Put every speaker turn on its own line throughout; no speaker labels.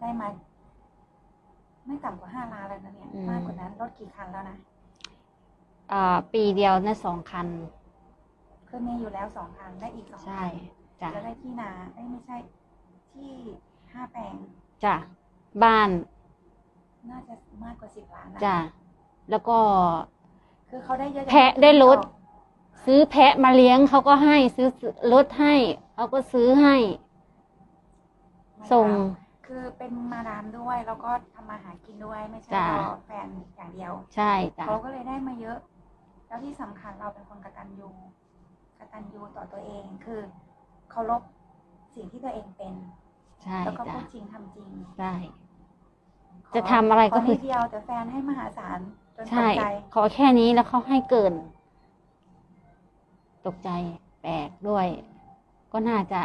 ได้มาไม่ต่ำกว่าห้าล้านแล้วนะเนี่ย
อืม
มากกว่านั้นรถกี่คันแล้วนะ
อ่าปีเดียวนะสองคัน
คือมีอยู่แล้วสองคันได้อีกสอง
ใช่
คัน
จ้ะ
จะได้ที่นาเอ้ยไม่ใช่ ที่ห้าแปลง
จ้ะบ้าน
น่าจะมากกว่าสิบล้านนะ
จ้ะแล้วก็
คือเขาได้เยอะ
แพะได้รถ ซื้อแพะมาเลี้ยงเขาก็ให้ซื้อรถให้เขาก็ซื้อให้ ส่ง
คือเป็นมาดามด้วยแล้วก็ทำมาหากินด้วยไม่ใช่
จ้ะ
รอแฟนอย่างเดียว
ใช่จ้ะ
เขาก็เลยได้มาเยอะ แล้วที่สำคัญเราเป็นคนกตัญญูกตัญญูต่อตัวเองคือเคารพสิ่งที่ตัวเองเป็น
ใช่
แล้วก็
จ้ะ
พูดจริงทำจริง
ใช่
ข
จะทำอะไรก็
ข
คือ
นิดเดียวแต่แฟนให้มหาศาลจนต
ใช่
กใจ
ขอแค่นี้แล้วเขาให้เกิน ตกใจแปลกด้วย ก็น่าจะ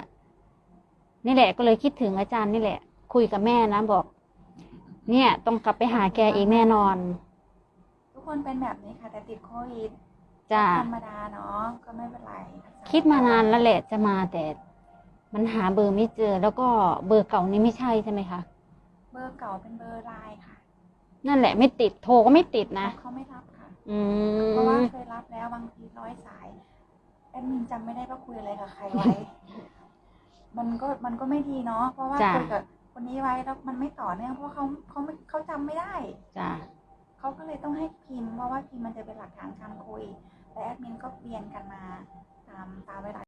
นี่แหละก็เลยคิดถึงอาจารย์นี่แหละ คุยกับแม่นะบอก เนี่ยต้องกลับไปหาแกอีกแน่นอน
ทุกคนเป็นแบบนี้ค่ะ แต่ติดโควิด
จ้า
ธรรมดาเนาะก็ไม่เป็นไรรักษ
คิดมานานแล้วแหละจะมาแต่มันหาเบอร์ไม่เจอ แล้วก็เบอร์เก่านี้ไม่ใช่ใช่ไหมคะ
เบอร์เก่าเป็นเบอร์ไลน์ค่ะ
นั่นแหละไม่ติดโทรก็ไม่ติดนะ
เขาไม่รับค่ะ
อื
เพราะว่ามเคยรับแล้วบางทีร้อยสายแอดมินจำไม่ได้ว่าคุยอะไรกับใครไว้ มันก็มันก็ไม่ดีเนาะเพราะว่า
จ้ะ
คุยกับ คนนี้ไว้แล้วมันไม่ต่อเนื่องเพราะเขาเขาไม่เขาจำไม่ได้
จ้า
เขาก็เลยต้องให้พิมพ์เพราะว่าพิมพ์มันจะเป็นหลักฐานการคุยแต่แอดมินก็เรียนกันมาตามตามเวลา